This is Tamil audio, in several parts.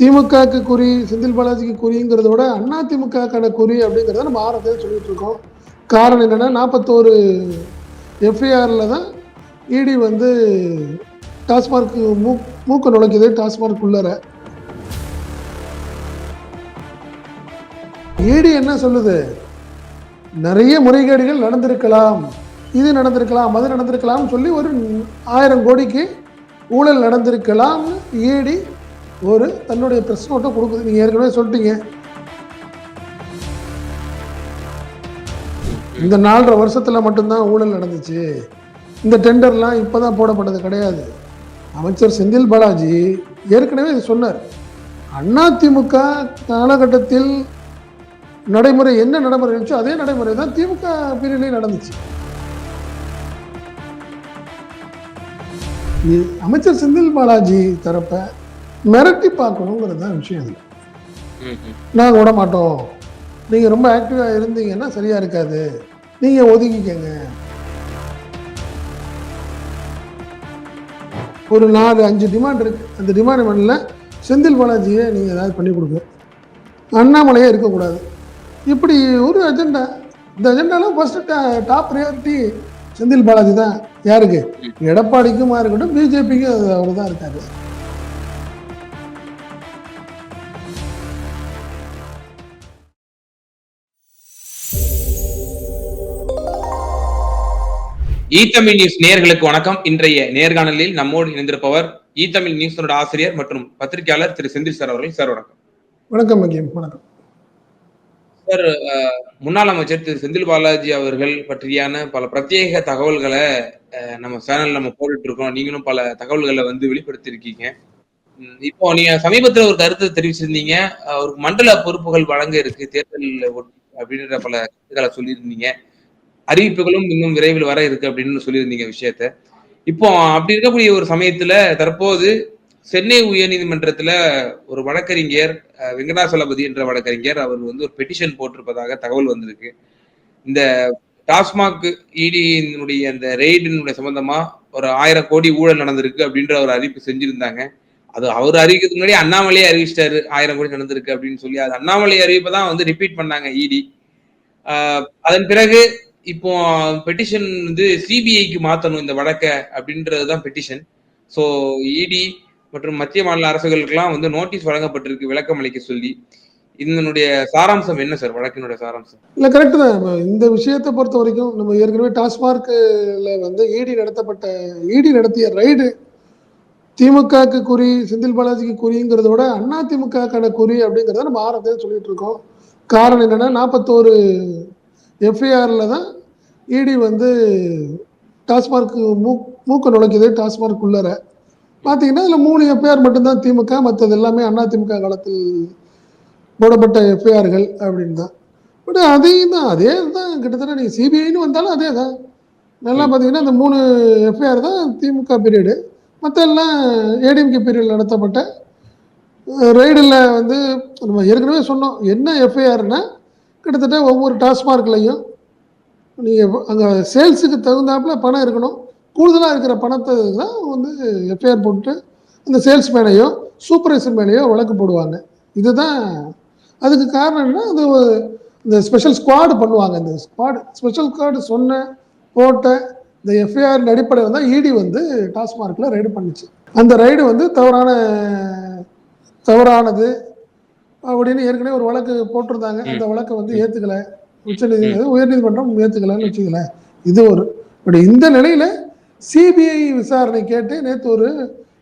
திமுகக்கு குறி செந்தில் பாலாஜிக்கு குறிங்கிறத விட அண்ணா திமுகக்கான குறி அப்படிங்கிறத நம்ம ஆரம்பத்தில் சொல்லிட்டு இருக்கோம். காரணம் என்னன்னா நாற்பத்தோரு எஃப்ஐஆரில் தான் இடி வந்து டாஸ்மார்க் மூ மூக்க நுழைக்குது டாஸ்மார்க் உள்ளர இடி என்ன சொல்லுது? நிறைய முறைகேடுகள் நடந்திருக்கலாம் இது நடந்திருக்கலாம் அது நடந்திருக்கலாம்னு சொல்லி ஒரு ஆயிரம் கோடிக்கு ஊழல் நடந்திருக்கலாம் இடி ஒரு தன்னுடைய ப்ரெஸ் நோட்டை கொடுக்குது. நீங்கள் ஏற்கனவே சொல்லிட்டீங்க. இந்த நாலரை வருஷத்தில் மட்டும்தான் ஊழல் நடந்துச்சு. இந்த டெண்டர்லாம் இப்போ தான் போடப்பட்டது கிடையாது. அமைச்சர் செந்தில் பாலாஜி ஏற்கனவே இது சொன்னார். அதிமுக காலகட்டத்தில் நடைமுறை என்ன நடைமுறை இருந்துச்சோ அதே நடைமுறை தான் திமுக பிரிவிலையும் நடந்துச்சு. அமைச்சர் செந்தில் பாலாஜி தரப்பை மிரட்டி பார்க்கணுங்கிறது தான் விஷயம் அது நாங்கள் விட மாட்டோம். நீங்கள் ரொம்ப ஆக்டிவாக இருந்தீங்கன்னா சரியாக இருக்காது. நீங்கள் ஒதுங்கிக்கங்க. ஒரு நாலு அஞ்சு டிமாண்ட் இருக்கு. அந்த டிமாண்ட் செந்தில் பாலாஜியை நீங்கள் ஏதாவது பண்ணி கொடுங்க. அண்ணாமலையே இருக்கக்கூடாது. இப்படி ஒரு அஜெண்டா இந்த அஜெண்டாலாம் first top priority Senthil Balaji தான். யாருக்கு? எடப்பாடிக்குமா இருக்கட்டும் பிஜேபிக்கும் அவர் தான் இருக்காரு. ஈ தமிழ் நியூஸ் நேயர்களுக்கு வணக்கம். இன்றைய நேர்காணலில் நம்மோடு இணைந்திருப்பவர் ஈ தமிழ் நியூஸோட ஆசிரியர் மற்றும் பத்திரிகையாளர் திரு செந்தில் சார் அவர்கள். சார் வணக்கம். வணக்கம் வணக்கம். சார் முன்னாள் அமைச்சர் திரு செந்தில் பாலாஜி அவர்கள் பற்றியான பல பிரத்யேக தகவல்களை நம்ம சேனல் நம்ம போட்டுட்டு இருக்கோம். நீங்களும் பல தகவல்களை வந்து வெளிப்படுத்தியிருக்கீங்க. இப்போ நீங்க சமீபத்துல ஒரு கருத்து தெரிவிச்சிருந்தீங்க. ஒரு மண்டல பொறுப்புகள் வழங்க இருக்கு தேர்தல் அப்படின்ற பல கருத்துக்களை சொல்லியிருந்தீங்க. அறிவிப்புகளும் இன்னும் விரைவில் வர இருக்கு அப்படின்னு சொல்லியிருந்தீங்க விஷயத்த. இப்போ அப்படி இருக்கக்கூடிய ஒரு சமயத்துல தற்போது சென்னை உயர்நீதிமன்றத்துல ஒரு வழக்கறிஞர் வெங்கடாசலபதி என்ற வழக்கறிஞர் அவர் வந்து ஒரு பெட்டிஷன் போட்டிருப்பதாக தகவல் வந்திருக்கு. இந்த டாஸ்மாக் இடியினுடைய அந்த ரெய்டினுடைய சம்பந்தமா ஒரு ஆயிரம் கோடி ஊழல் நடந்திருக்கு அப்படின்ற ஒரு அறிவிப்பு செஞ்சிருந்தாங்க. அது அவர் அறிவிக்கிறதுக்கு முன்னாடி அண்ணாமலையே அறிவிச்சிட்டாரு ஆயிரம் கோடி நடந்திருக்கு அப்படின்னு சொல்லி. அது அண்ணாமலை அறிவிப்பை தான் வந்து ரிப்பீட் பண்ணாங்க இடி அதன் பிறகு இப்போ பெட்டிஷன் வந்து சிபிஐக்கு மாத்தணும் இந்த வழக்க அப்படின்றது தான் பெட்டிஷன் ஸோ இடி மற்றும் மத்திய மாநில அரசுகளுக்கெல்லாம் வந்து நோட்டீஸ் வழங்கப்பட்டிருக்கு விளக்கம் அளிக்க சொல்லி. இதனுடைய சாராம்சம் என்ன சார் வழக்கினுடைய சாராம்சம். இல்லை கரெக்டு தான். இந்த விஷயத்தை பொறுத்த வரைக்கும் நம்ம ஏற்கனவே டாஸ்மார்க்கில் வந்து இடி நடத்தப்பட்ட இடி நடத்திய ரைடு திமுகக்கு குறி செந்தில் பாலாஜிக்கு குறிங்கிறத விட அண்ணா திமுகக்கான குறி அப்படிங்கிறத நம்ம ஆரம்பத்தில் சொல்லிட்டு இருக்கோம். காரணம் என்னன்னா நாற்பத்தோரு எஃப்ஐஆரில் தான் இடி வந்து டாஸ்மார்க் மூ மூக்க நுழைக்குது டாஸ்மார்க் உள்ளர பார்த்தீங்கன்னா அதில் மூணு எஃப்ஐஆர் மட்டும்தான் திமுக மற்றது எல்லாமே அண்ணா திமுக காலத்தில் போடப்பட்ட எஃப்ஐஆர்கள் அப்படின்னு தான். பட் அதையும் தான் அதே தான் கிட்டத்தட்ட நீங்கள் சிபிஐன்னு வந்தாலும் அதே தான். நல்லா பார்த்தீங்கன்னா இந்த மூணு எஃப்ஐஆர் தான் திமுக பீரியடு. மற்ற எல்லாம் ஏடிஎம்கே பீரியடில் நடத்தப்பட்ட ரைடில் வந்து நம்ம ஏற்கனவே சொன்னோம் என்ன எஃப்ஐஆர்னால் கிட்டத்தட்ட ஒவ்வொரு டாஸ்மார்க்லையும் நீங்கள் அங்கே சேல்ஸுக்கு தகுந்தாப்புல பணம் இருக்கணும். கூடுதலாக இருக்கிற பணத்தை தான் வந்து எஃப்ஐஆர் போட்டு அந்த சேல்ஸ் மேலேயோ சூப்பர்வைசர் மேலேயோ வழக்கு போடுவாங்க. இதுதான் அதுக்கு காரணம் என்ன அது இந்த ஸ்பெஷல் ஸ்குவாடு பண்ணுவாங்க. இந்த ஸ்குவாடு ஸ்பெஷல் ஸ்குவாடு சொன்ன போட்ட இந்த எஃப்ஐஆர் அடிப்படையில் தான் இடி வந்து டாஸ்மார்க்கில் ரைடு பண்ணுச்சு. அந்த ரைடு வந்து தவறான தவறானது அப்படின்னு ஏற்கனவே ஒரு வழக்கு போட்டிருந்தாங்க. அந்த வழக்கை வந்து ஏற்றுக்கல உச்ச நீதிமன்றம் உயர்நீதிமன்றம் ஏற்றுக்கலன்னு வச்சுக்கல இது ஒரு பட் இந்த நிலையில சிபிஐ விசாரணை கேட்டு நேற்று ஒரு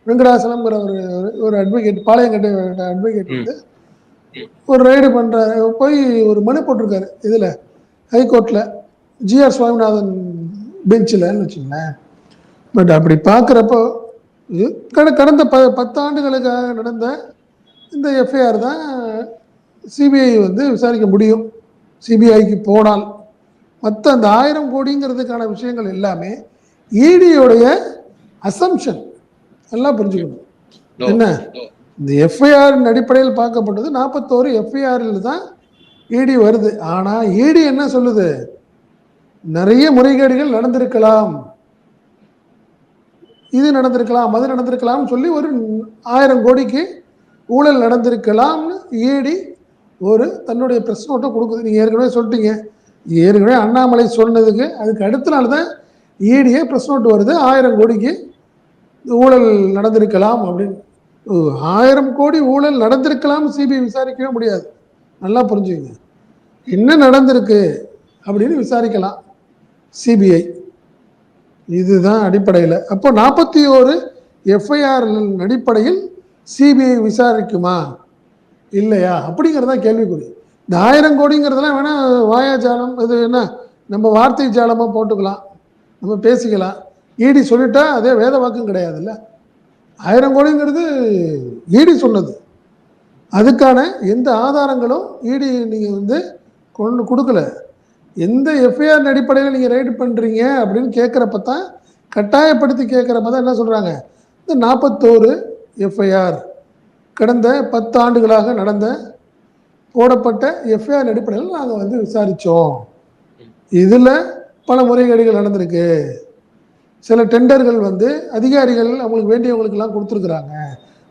வெங்கடாசலம்ங்கிற ஒரு ஒரு- அட்வொகேட் பாளையங்கட்டை அட்வொகேட் வந்து ஒரு ரைடு பண்றாரு போய் ஒரு மனு போட்டிருக்காரு. இதுல ஹைகோர்ட்ல ஜிஆர் சுவாமிநாதன் பெஞ்சில்னு வச்சுங்களேன் பட் அப்படி பார்க்குறப்போ கடந்த ப பத்தாண்டுகளுக்காக நடந்த இந்த எஃப்ஐஆர் தான் சிபிஐ வந்து விசாரிக்க முடியும். சிபிஐக்கு போனால் மற்ற அந்த ஆயிரம் கோடிங்கிறதுக்கான விஷயங்கள் எல்லாமே இடியோடைய அசம்ஷன் நல்லா புரிஞ்சுக்கணும். என்ன? இந்த எஃப்ஐஆர் அடிப்படையில் பார்க்கப்பட்டது நாற்பத்தோரு எஃப்ஐஆரில் தான் இடி வருது. ஆனால் இடி என்ன சொல்லுது? நிறைய முறைகேடுகள் நடந்திருக்கலாம். இது நடந்திருக்கலாம் அது நடந்திருக்கலாம்னு சொல்லி ஒரு ஆயிரம் கோடிக்கு ஊழல் நடந்திருக்கலாம்னு ஈடி ஒரு தன்னுடைய ப்ரெஸ் நோட்டை கொடுக்குது. நீங்கள் ஏற்கனவே சொல்லிட்டீங்க. ஏற்கனவே அண்ணாமலை சொன்னதுக்கு அதுக்கு அடுத்த நாள் தான் ஈடியே ப்ரெஸ் நோட்டு வருது. ஆயிரம் கோடிக்கு ஊழல் நடந்திருக்கலாம் அப்படின்னு. ஓ, ஆயிரம் கோடி ஊழல் நடந்திருக்கலாம் சிபிஐ விசாரிக்கவே முடியாது. நல்லா புரிஞ்சுக்கங்க. என்ன நடந்திருக்கு அப்படின்னு விசாரிக்கலாம் சிபிஐ. இதுதான் அடிப்படையில். அப்போ நாற்பத்தி ஓரு எஃப்ஐஆர் அடிப்படையில் சிபிஐ விசாரிக்குமா? இல்லையா? அப்படிங்கிறது தான் கேள்விக்குறி. இந்த ஆயிரம் கோடிங்கிறதெல்லாம் வேணால் வாயாஜாலம் இது என்ன? நம்ம வார்த்தை ஜாலமாக போட்டுக்கலாம். நம்ம பேசிக்கலாம். ஈடி சொல்லிட்டா அதே வேத வாக்கம் கிடையாதுல்ல. ஆயிரம் கோடிங்கிறது ஈடி சொன்னது. அதுக்கான எந்த ஆதாரங்களும் ஈடி நீங்கள் வந்து கொண்டு கொடுக்கல. எந்த எஃப்ஐஆர் அடிப்படையில் நீங்கள் ரைடு பண்ணுறீங்க அப்படின்னு கேட்குறப்ப தான் கட்டாயப்படுத்தி கேட்குறப்ப தான் என்ன சொல்கிறாங்க இந்த நாற்பத்தோரு எஃப்ஐஆர். கடந்த பத்து ஆண்டுகளாக நடந்த போடப்பட்ட எஃப்ஐஆர் அடிப்படையில் நாங்கள் வந்து விசாரித்தோம் இதில் பல முறைகேடுகள் நடந்திருக்கு. சில டெண்டர்கள் வந்து அதிகாரிகள் அவங்களுக்கு வேண்டியவங்களுக்கெல்லாம் கொடுத்துருக்குறாங்க.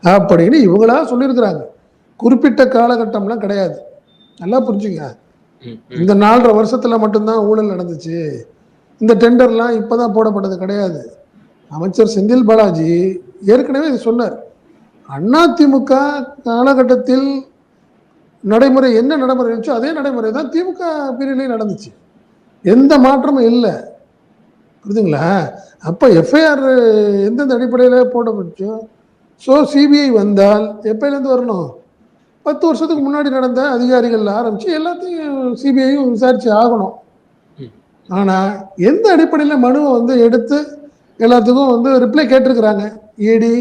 அப்படின்னு இவங்களா சொல்லியிருக்கிறாங்க. குறிப்பிட்ட காலகட்டம்லாம் கிடையாது. நல்லா புரிஞ்சுங்க. இந்த நாலரை வருஷத்தில் மட்டும்தான் ஊழல் நடந்துச்சு. இந்த டெண்டர்லாம் இப்போ தான் போடப்பட்டது கிடையாது. அமைச்சர் செந்தில் பாலாஜி ஏற்கனவே இது சொன்னார். அதிமுக காலகட்டத்தில் நடைமுறை என்ன நடைமுறை இருந்துச்சோ அதே நடைமுறை தான் திமுக பீரியட்லேயும் நடந்துச்சு. எந்த மாற்றமும் இல்லை. புரியுதுங்களா அப்போ எஃப்ஐஆர் எந்தெந்த அடிப்படையில் போடப்பட்டுச்சோ? ஸோ சிபிஐ வந்தால் எப்போலேருந்து வரணும்? பத்து வருஷத்துக்கு முன்னாடி நடந்த அதிகாரிகள் ஆரம்பித்து எல்லாத்தையும் சிபிஐயும் விசாரித்து ஆகணும். ஆனால் எந்த அடிப்படையில் மனுவை வந்து எடுத்து எல்லாத்துக்கும் வந்து ரிப்ளை கேட்டிருக்கிறாங்க? இடி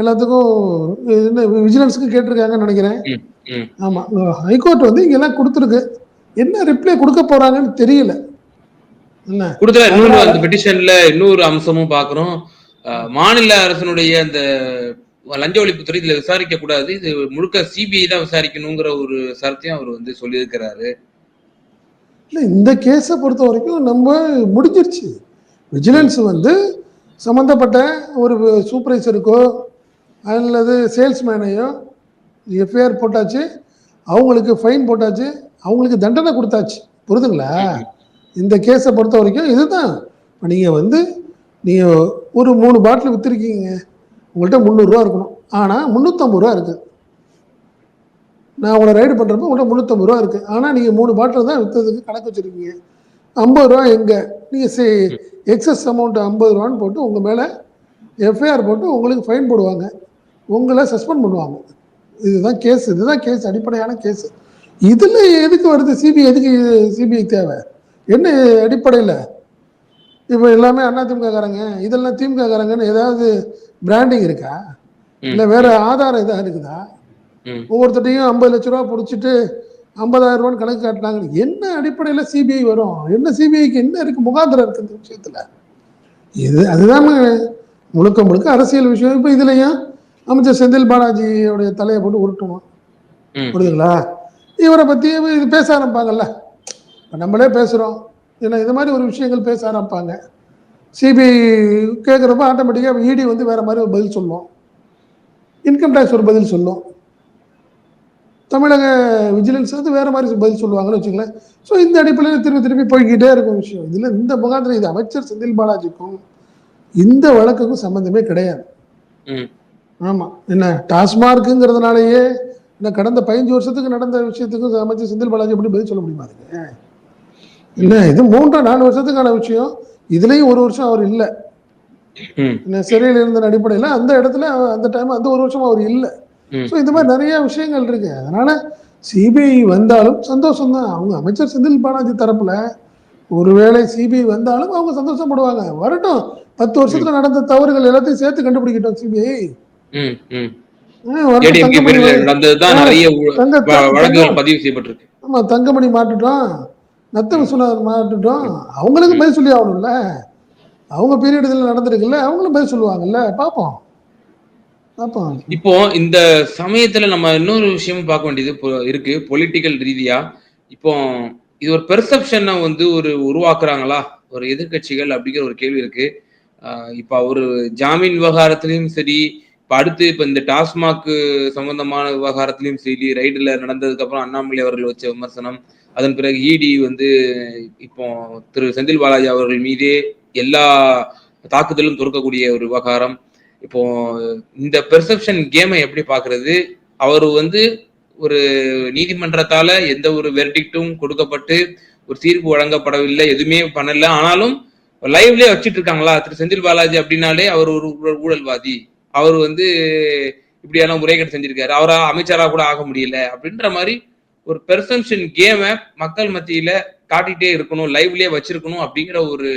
எல்லாத்துக்கும் என்ன விஜிலன்ஸுக்கும் கேட்டிருக்காங்கன்னு நினைக்கிறேன். ஆமாம் ஹைகோர்ட் வந்து இங்கெல்லாம் கொடுத்துருக்கு. என்ன ரிப்ளை கொடுக்க போகிறாங்கன்னு தெரியல. என்ன? கூடுதலா இன்னொரு அந்த பெட்டிஷன்ல இன்னொரு அம்சமும் பாக்குறோம். மாநில அரசனுடைய அந்த லஞ்ச ஒழிப்புத்துறை இதுல விசாரிக்க கூடாது. இது முழுக்க சிபிஐ தான் விசாரிக்கணுங்கிற ஒரு சரத்தையும் அவர் வந்து சொல்லியிருக்கிறாரு. இல்லை இந்த கேஸை பொறுத்த வரைக்கும் நம்ம முடிஞ்சிருச்சு. விஜிலன்ஸ் வந்து சம்மந்தப்பட்ட ஒரு சூப்பர்வைசருக்கோ அல்லது சேல்ஸ்மேனையோ எஃப்ஐஆர் போட்டாச்சு அவங்களுக்கு ஃபைன் போட்டாச்சு அவங்களுக்கு தண்டனை கொடுத்தாச்சு. புரிதுங்களா? இந்த கேஸை பொறுத்த வரைக்கும் இதுதான். இப்போ நீங்கள் வந்து நீங்கள் ஒரு மூணு பாட்டில் விற்றுருக்கீங்க உங்கள்கிட்ட முந்நூறுரூவா இருக்கணும். ஆனால் முந்நூற்றம்பது ரூபா இருக்குது நான் உங்களை ரைடு பண்ணுறப்போ உங்கள்கிட்ட முந்நூற்றம்பது ரூபா இருக்குது ஆனால் நீங்கள் மூணு பாட்டில் தான் விற்றதுக்கு கணக்கு வச்சுருக்கீங்க. ஐம்பது ரூபா எங்கே? நீங்கள் சே எக்ஸஸ் அமௌண்ட் ஐம்பது ரூபான்னு போட்டு உங்கள் மேலே எஃப்ஐஆர் போட்டு உங்களுக்கு ஃபைன் போடுவாங்க. உங்களை சஸ்பெண்ட் பண்ணுவாங்க. இதுதான் கேஸ் இதுதான் கேஸ் அடிப்படையான கேஸ் இதில் எதுக்கு வருது? சிபிஐ எதுக்கு சிபிஐ தேவை? என்ன அடிப்படையில்? இப்போ எல்லாமே அதிமுக காரங்க இதெல்லாம் திமுக காரங்கன்னு ஏதாவது பிராண்டிங் இருக்கா. இல்லை வேற ஆதாரம் எதாவது இருக்குதா. ஒவ்வொருத்தட்டையும் ஐம்பது லட்ச ரூபா பிடிச்சிட்டு ஐம்பதாயிரம் ரூபான்னு கணக்கு காட்டினாங்க என்ன அடிப்படையில் சிபிஐ வரும்? என்ன சிபிஐக்கு என்ன இருக்கு? முகாந்திரம் இருக்கு இந்த விஷயத்துல. இது அதுதான் முழுக்க முழுக்க அரசியல் விஷயம். இப்போ இதுலயும் அமைச்சர் செந்தில் பாலாஜியோடைய தலையை போட்டு உருட்டணும் ம். புரியுதுங்களா? இவரை பத்தி இது பேச ஆரம்பிப்பாங்கல்ல? நம்மளே பேசுறோம். ஏன்னா இது மாதிரி ஒரு விஷயங்கள் பேச ஆரம்பிப்பாங்க. சிபிஐ கேட்குறப்ப ஆட்டோமேட்டிக்காக இடி வந்து வேற மாதிரி ஒரு பதில் சொல்லும். இன்கம் டேக்ஸ் ஒரு பதில் சொல்லும். தமிழக விஜிலன்ஸ் வந்து வேற மாதிரி பதில் சொல்லுவாங்கன்னு வச்சுங்களேன் ஸோ இந்த அடிப்படையில் திருப்பி திருப்பி போய்கிட்டே இருக்கும் விஷயம். இதுல இந்த முகாந்திரம் இது அமைச்சர் செந்தில் பாலாஜிக்கும் இந்த வழக்குக்கும் சம்பந்தமே கிடையாது. ம். ஆமா. என்ன டாஸ்மார்க்குங்கிறதுனாலயே இந்த கடந்த பதினஞ்சு வருஷத்துக்கு நடந்த விஷயத்துக்கும் அமைச்சர் செந்தில் பாலாஜி எப்படி பதில் சொல்ல முடியுமா என்ன இது மூன்று நாலு வருஷத்துக்கான விஷயம். இதுலயும் ஒரு வருஷம் அவர் இல்லை. சிறையில் இருந்த அடிப்படையில் அந்த இடத்துல அந்த டைம் அந்த ஒரு வருஷம் அவர் இல்லை. ஸோ இந்த மாதிரி நிறைய விஷயங்கள் இருக்கு. அதனால சிபிஐ வந்தாலும் சந்தோஷம் தான் அவங்க அமைச்சர் செந்தில் பாலாஜி தரப்புல ஒருவேளை சிபிஐ வந்தாலும் அவங்க சந்தோஷப்படுவாங்க. வரட்டும். பத்து வருஷத்துல நடந்த தவறுகள் எல்லாத்தையும் சேர்த்து கண்டுபிடிக்கட்டும் சிபிஐ ஆமா தங்கமணி மாட்டுட்டோம். நத்த விஸ்வநாதன் மாட்டுட்டோம். அவங்களுக்கு பதில் சொல்லி ஆகணும்ல. அவங்க பீரியட் இதில் நடந்திருக்குல்ல அவங்களும் பதில் சொல்லுவாங்கல்ல. பார்ப்போம். பார்ப்போம். இப்போ இந்த சமயத்துல நம்ம இன்னொரு விஷயமும் பார்க்க வேண்டியது இருக்கு. பொலிட்டிக்கல் ரீதியா இப்போ இது ஒரு பெர்செப்ஷனை வந்து ஒரு உருவாக்குறாங்களா? ஒரு எதிர்க்கட்சிகள் அப்படிங்கிற ஒரு கேள்வி இருக்கு. இப்போ அவரு ஜாமீன் விவகாரத்திலையும் சரி இப்போ அடுத்து இப்போ இந்த டாஸ்மாக் சம்பந்தமான விவகாரத்திலையும் சரி ரைடில் நடந்ததுக்கு அப்புறம் அண்ணாமலை அவர்கள் வச்ச விமர்சனம் அதன் பிறகு இடி வந்து இப்போ திரு செந்தில் பாலாஜி அவர்கள் மீதே எல்லா தாக்குதலும் தொடுக்கக்கூடிய ஒரு விவகாரம். இப்போ இந்த பெர்செப்ஷன் கேமை எப்படி பாக்குறது? அவர் வந்து ஒரு நீதிமன்றத்தால எந்த ஒரு வெர்டிக்டும் கொடுக்கப்பட்டு ஒரு தீர்ப்பு வழங்கப்படவில்லை எதுவுமே பண்ணல. ஆனாலும் லைவ்லயே வச்சுட்டு இருக்காங்களா? திரு செந்தில் பாலாஜி அப்படின்னாலே அவர் ஒரு ஊழல்வாதி. அவர் வந்து இப்படியான முறைகேடு செஞ்சிருக்காரு. அவரா அமைச்சரா கூட ஆக முடியல. அப்படின்ற மாதிரி ஒரு பெர்செப்ஷன் கேமை மக்கள் மத்தியில காட்டிட்டே இருக்கணும் லைவ்லயே வச்சிருக்கணும் அப்படிங்கிற ஒரு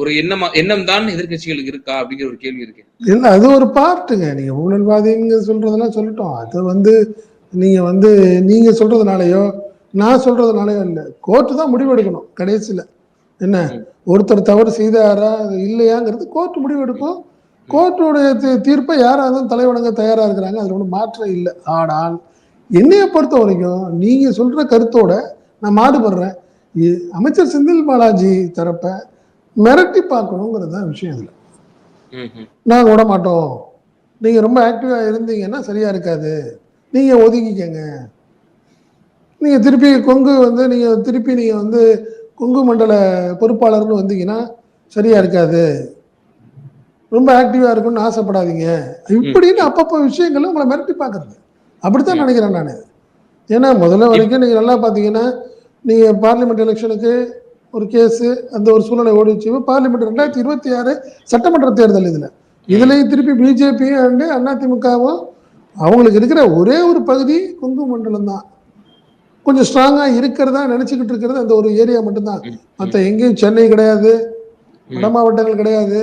ஒரு எண்ணம் எண்ணம் தான் எதிர்கட்சிகளுக்கு இருக்கா அப்படிங்கிற ஒரு கேள்வி இருக்கு. இல்ல அது ஒரு பார்ட்டுங்க. நீங்க ஊழல்வாதிங்க சொல்றதெல்லாம் சொல்லட்டும். அது வந்து நீங்க வந்து நீங்க சொல்றதுனாலயோ நான் சொல்றதுனாலயோ இல்லை. கோர்ட்டு தான் முடிவெடுக்கணும் கடைசியில. என்ன. ஒருத்தர் தவறு செய்தாரா இல்லையாங்கிறது கோர்ட் முடிவெடுக்கும். கோர்ட்டுடைய தீர்ப்பை யாராவது தலைவணங்க தயாரா இருக்கிறாங்க அதுல ஒன்றும் மாற்றம் இல்லை. ஆனால் என்னைய பொறுத்த வரைக்கும் நீங்க சொல்ற கருத்தோட நான் மாறுபடுறேன். இ- அமைச்சர் செந்தில் பாலாஜி தரப்ப மிரட்டி பார்க்கணுங்கிறது தான் விஷயம் இதுல. நாங்கள் விட மாட்டோம். நீங்கள் ரொம்ப ஆக்டிவாக இருந்தீங்கன்னா சரியாக இருக்காது. நீங்கள் ஒதுங்கிக்கங்க. நீங்கள் திருப்பி கொங்கு வந்து நீங்கள் திருப்பி நீங்கள் வந்து கொங்கு மண்டல பொறுப்பாளர்னு வந்தீங்கன்னா சரியாக இருக்காது. ரொம்ப ஆக்டிவாக இருக்கும்னு ஆசைப்படாதீங்க. இப்படின்னு அப்பப்போ விஷயங்களை உங்களை மிரட்டி பார்க்குறது. அப்படித்தான் நினைக்கிறேன் நான். ஏன்னா முதல்ல வரைக்கும் நீங்கள் நல்லா பார்த்தீங்கன்னா நீங்கள் பார்லிமெண்ட் எலெக்ஷனுக்கு ஒரு கேஸு அந்த ஒரு சூழ்நிலை ஓடிச்சு பார்லிமெண்ட் ரெண்டாயிரத்தி இருபத்தி ஆறு சட்டமன்ற தேர்தல் இதில். இதுலயும் திருப்பி பிஜேபி அண்டு அதிமுகவும் அவங்களுக்கு இருக்கிற ஒரே ஒரு பகுதி கொங்கு மண்டலம் தான். கொஞ்சம் ஸ்ட்ராங்காக இருக்கிறதா நினச்சிக்கிட்டு இருக்கிறது அந்த ஒரு ஏரியா மட்டும்தான். மற்ற எங்கேயும் சென்னை கிடையாது. வட மாவட்டங்கள் கிடையாது.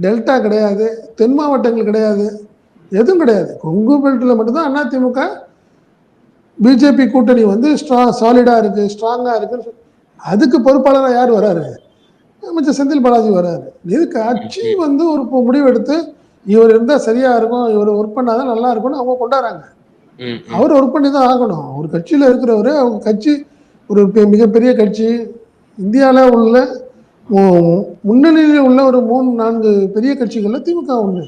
டெல்டா கிடையாது தென் மாவட்டங்கள் கிடையாது எதுவும் கிடையாது. கொங்கு பெல்ட்டில் மட்டும்தான் அதிமுக பிஜேபி கூட்டணி வந்து ஸ்ட்ரா சாலிடாக இருக்குது ஸ்ட்ராங்காக இருக்குன்னு அதுக்கு பொறுப்பாளராக யார் வராரு? அமைச்சர் செந்தில் பாலாஜி வராரு. இதுக்கு கட்சி வந்து ஒரு பு- முடிவு எடுத்து இவர் இருந்தால் சரியா இருக்கும் இவர் ஒர்க் பண்ணாதான் நல்லா இருக்கும்னு அவங்க கொண்டாடுறாங்க. அவர் ஒர்க் பண்ணி தான் ஆகணும். ஒரு கட்சியில் இருக்கிறவரு அவங்க கட்சி ஒரு மிகப்பெரிய கட்சி. இந்தியாவில் உள்ள முன்னணியில் உள்ள ஒரு மூணு நான்கு பெரிய கட்சிகளில் திமுக ஒன்று.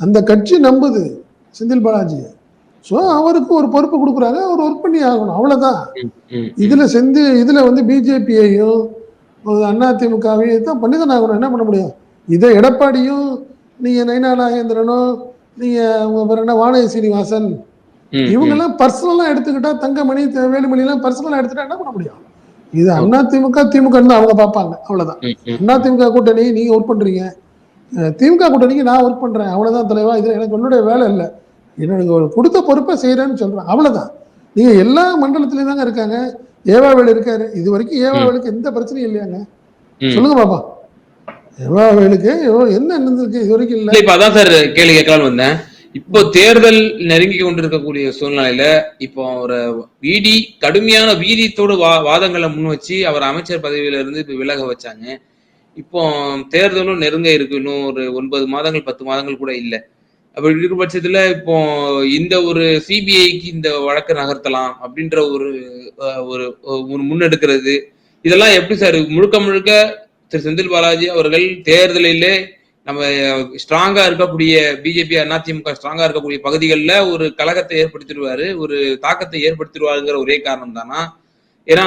அந்த கட்சி நம்புது செந்தில் பாலாஜி ஸோ அவருக்கு ஒரு பொறுப்பு கொடுக்குறாங்க அவர் ஒர்க் பண்ணி ஆகணும் அவ்வளோதான். இதுல செந்து இதுல வந்து பிஜேபியையும் அதிமுகவையும் தான் பண்ணி தான் ஆகணும் என்ன பண்ண முடியும்? இதை எடப்பாடியும் நீங்க நயினா நாகேந்திரனும் நீங்க உங்க பேர் என்ன வானதி சீனிவாசன். இவங்கெல்லாம் பர்சனலா எடுத்துக்கிட்டா தங்கமணி வேலுமணி எல்லாம் பர்சனலா எடுத்துட்டா என்ன பண்ண முடியும்? இது அதிமுக திமுக தான் அவங்க பார்ப்பாங்க. அவ்வளவுதான். ம். அதிமுக கூட்டணி நீங்க ஒர்க் பண்றீங்க. திமுக கூட்டணிக்கு நான் ஒர்க் பண்றேன். அவ்வளவுதான் தலைவா. இது எனக்கு என்னுடைய வேலை இல்லை. என்னோட கொடுத்த பொறுப்பை செய்யறேன்னு சொல்றேன். அவ்வளவுதான். நீங்க எல்லா மண்டலத்திலயும் தாங்க இருக்காங்க. ஏவாவேலு இருக்காரு. இது வரைக்கும் ஏவாவேலுக்கு எந்த பிரச்சனையும் இல்லையாங்க. சொல்லுங்க பாப்பா. ஏவாவேலுக்கு என்ன நடந்திருக்கு? இது வரைக்கும் இல்ல இப்ப அதான் சார் கேள்வி கேட்கலாம்னு வந்தேன். இப்போ தேர்தல் நெருங்கி கொண்டிருக்கக்கூடிய சூழ்நிலையில இப்போ ஒரு வீடி கடுமையான வீரியத்தோடு வா வாதங்களை முன் வச்சு அவர் அமைச்சர் பதவியில இருந்து இப்ப விலக வச்சாங்க. இப்போ தேர்தலும் நெருங்க இருக்கு. இன்னும் ஒரு ஒன்பது மாதங்கள் பத்து மாதங்கள் கூட இல்லை. அப்படி இருக்கிற பட்சத்துல இப்போ இந்த ஒரு சிபிஐக்கு இந்த வழக்கை நகர்த்தலாம் அப்படின்ற ஒரு ஒரு ஒரு முன்னெடுக்கிறது. இதெல்லாம் எப்படி சார்? முழுக்க முழுக்க திரு செந்தில் பாலாஜி அவர்கள் தேர்தலிலே நம்ம ஸ்ட்ராங்கா இருக்கக்கூடிய பிஜேபி அதிமுக ஸ்ட்ராங்கா இருக்கக்கூடிய பகுதிகளில் ஒரு கழகத்தை ஏற்படுத்திடுவாரு ஒரு தாக்கத்தை ஏற்படுத்திடுவாருங்கிற ஒரே காரணம் தானா ஏன்னா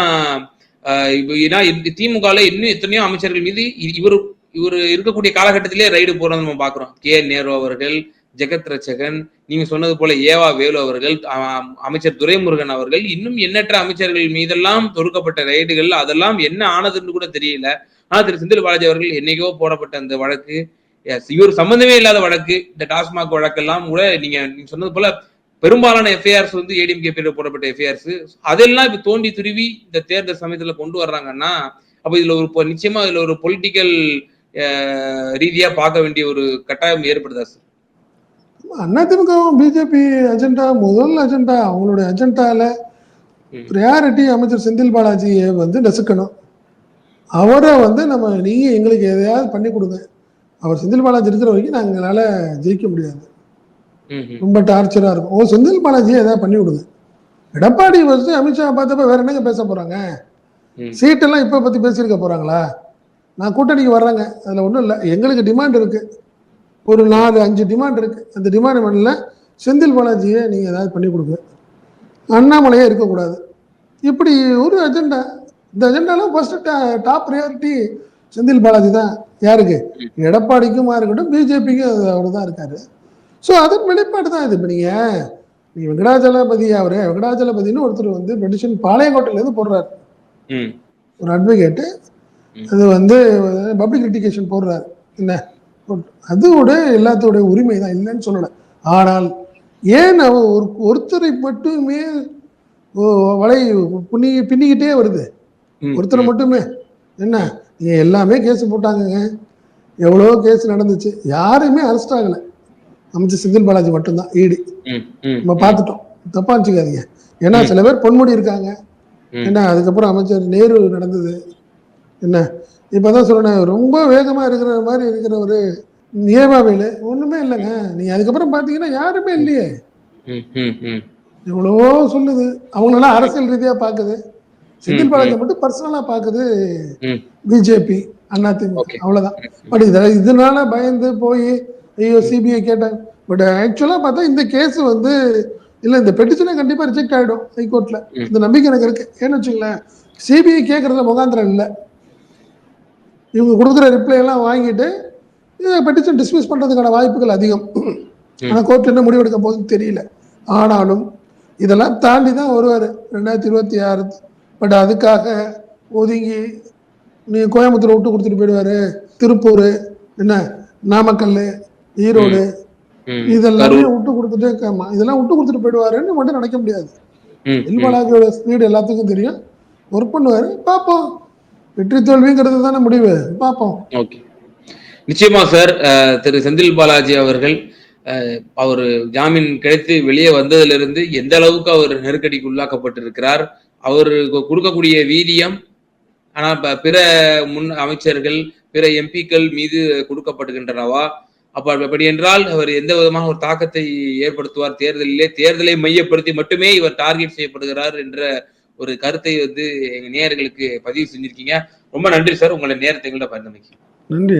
ஆஹ் ஏன்னா திமுகல இன்னும் எத்தனையோ அமைச்சர்கள் மீது இவர் இவரு இவர் இருக்கக்கூடிய காலகட்டத்திலே ரைடு போறதை நம்ம பாக்குறோம். கே நேரு அவர்கள் ஜெகத் ரச்சகன் நீங்க சொன்னது போல ஏவா வேலு அவர்கள் அமைச்சர் துரைமுருகன் அவர்கள் இன்னும் எண்ணற்ற அமைச்சர்கள் மீதெல்லாம் தொடுக்கப்பட்ட ரைடுகள் அதெல்லாம் என்ன ஆனதுன்னு கூட தெரியல. ஆனா திரு செந்தில் பாலாஜி அவர்கள் என்னைக்கோ போடப்பட்ட அந்த வழக்கு. Yes, இவர் சம்பந்தமே இல்லாத வழக்கு. இந்த டாஸ்மாக் வழக்கெல்லாம் கூட நீங்க நீங்க சொன்னது போல பெரும்பாலான எஃப்ஐஆர்ஸ் வந்து ஏடிஎம்கே பேரில் போடப்பட்ட எஃப்ஐஆர்ஸ் அதெல்லாம் இப்ப தோண்டி துருவி இந்த தேர்தல் சமயத்துல கொண்டு வர்றாங்கன்னா அப்ப இதுல ஒரு நிச்சயமா இதுல ஒரு பொலிட்டிக்கல் ரீதியா பார்க்க வேண்டிய ஒரு கட்டாயம் ஏற்படுதா சார் அதிமுகவும் பிஜேபி அஜெண்டா முதல் அஜெண்டா அவங்களுடைய அஜெண்டால. ப்ரையாரிட்டி அமைச்சர் செந்தில் பாலாஜியை வந்து நசுக்கணும். அவரை வந்து நம்ம நீங்க எங்களுக்கு எதையாவது பண்ணி கொடுங்க. அவர் செந்தில் பாலாஜி இருக்கிற வரைக்கும் நாங்கள் எங்களால ஜெயிக்க முடியாது. ரொம்ப டார்ச்சரா இருக்கும். ஓ செந்தில் பாலாஜியை எதாவது பண்ணி விடுங்க. எடப்பாடி வச்சு அமித்ஷா பார்த்தப்ப வேற என்னங்க பேச போறாங்க? ம். சீட்டெல்லாம் இப்ப பத்தி பேசியிருக்க போறாங்களா? நான் கூட்டணிக்கு வர்றேங்க. அதுல ஒன்றும் இல்லை. எங்களுக்கு டிமாண்ட் இருக்கு. ஒரு நாலு அஞ்சு டிமாண்ட் இருக்கு. அந்த டிமாண்ட் பண்ணல. செந்தில் பாலாஜியை நீங்கள் ஏதாவது பண்ணி கொடுங்க. அண்ணாமலையே இருக்கக்கூடாது. இப்படி ஒரு அஜெண்டா இந்த அஜெண்டாலாம் first top priority Senthil Balaji தான் யாருக்கு? எடப்பாடிக்கும் இருக்கட்டும் பிஜேபிக்கும் அவர் தான் இருக்காரு. ஸோ அதன் வெளிப்பாடு தான் இது. இப்போ நீங்கள் நீ வெங்கடாச்சலபதி அவரு வெங்கடாச்சலபதினு ஒருத்தர் வந்து பெட்டிஷன் பாளையங்கோட்டையிலேருந்து போடுறாரு. ம். ஒரு அட்வொகேட்டு. அது வந்து பப்ளிக் லிட்டிகேஷன் போடுறாரு. என்ன? அதோட எல்லாத்தோட உரிமை தான் இல்லைன்னு சொல்லலை. ஆனால் ஏன் அவ ஒரு ஒருத்தரை மட்டுமே வலை புண்ணி பின்னிக்கிட்டே வருது? ஒருத்தரை மட்டுமே. என்ன? நீங்க எல்லாமே கேஸ் போட்டாங்கங்க. எவ்வளோ கேஸ் நடந்துச்சு. யாரையுமே அரெஸ்ட் ஆகலை. அமைச்சர் செந்தில் பாலாஜி மட்டும்தான் ஈடு. நம்ம பார்த்துட்டோம். தப்பா வச்சுக்காதீங்க ஏன்னா சில பேர் பொன்முடி இருக்காங்க. என்ன அதுக்கப்புறம் அமைச்சர் நேரு நடந்தது. என்ன? இப்பதான் சொல்றேன் ரொம்ப வேகமா இருக்கிற மாதிரி இருக்கிற ஒரு நியமாவையில் ஒண்ணுமே இல்லைங்க. நீ அதுக்கப்புறம் பாத்தீங்கன்னா யாருமே இல்லையே. எவ்வளவோ சொல்லுது. அவங்களெல்லாம் அரசியல் ரீதியா பாக்குது செந்தில் பாலாஜி மட்டும் பர்சனலா பாக்குது. BJP AIADMK Okay. அவ்வளவுதான். பட் இத இதனால பயந்து போய் ஐயோ சிபிஐ கேட்டாங்க. பட் ஆக்சுவலா பார்த்தா இந்த கேஸ் வந்து இல்ல இந்த பெட்டிஷனே கண்டிப்பா ரிஜெக்ட் ஆயிடும் ஹைகோர்ட்ல. இந்த நம்பிக்கை எனக்கு இருக்கு. ஏன்னு வச்சுங்களேன் சிபிஐ கேட்கறதுல முகாந்திரம் இல்லை. இவங்க கொடுக்குற ரிப்ளை எல்லாம் வாங்கிட்டு பெட்டிஷன் டிஸ்மிஸ் பண்றதுக்கான வாய்ப்புகள் அதிகம். ஆனா கோர்ட் என்ன முடிவெடுக்க போகுதுன்னு தெரியல. ஆனாலும் இதெல்லாம் தாண்டி தான் வருவார். ரெண்டாயிரத்தி இருபத்தி ஆறு பட் அதுக்காக ஒதுங்கி நீ கோயம்புத்தூர் விட்டு கொடுத்துட்டு போயிடுவாரு. திருப்பூர் என்ன நாமக்கல் ஈரோடு. இதெல்லாமே. விட்டு கொடுத்துட்டு ஆமா, இதெல்லாம் விட்டு கொடுத்துட்டு போயிடுவாருன்னு மட்டும் நினைக்க முடியாது. இல்பாலாஜியோட ஸ்பீடு எல்லாத்துக்கும் தெரியும். ஒர்க் பண்ணுவாரு. பார்ப்போம். வெற்றி தோல்விங்கிறது தானே முடிவு. பார்ப்போம். ஓகே. நிச்சயமா சார் திரு செந்தில் பாலாஜி அவர்கள் அவர் ஜாமீன் கிடைத்து வெளியே வந்ததிலிருந்து எந்த அளவுக்கு அவர் நெருக்கடிக்கு உள்ளாக்கப்பட்டிருக்கிறார் அவர் கொடுக்கக்கூடிய வீரியம் ஆனால் இப்போ பிற முன் அமைச்சர்கள் பிற எம்பிக்கள் மீது கொடுக்கப்படுகின்றனவா அப்ப அப்படி என்றால் அவர் எந்த விதமான ஒரு தாக்கத்தை ஏற்படுத்துவார் தேர்தலிலே? தேர்தலை மையப்படுத்தி மட்டுமே இவர் டார்கெட் செய்யப்படுகிறார் என்ற ஒரு கருத்தை வந்து எங்க நேயர்களுக்கு பதிவு செஞ்சிருக்கீங்க. ரொம்ப நன்றி சார். உங்களை நேரத்தை எங்கள்ட்ட பகிர்ந்தமைக்கு. நன்றி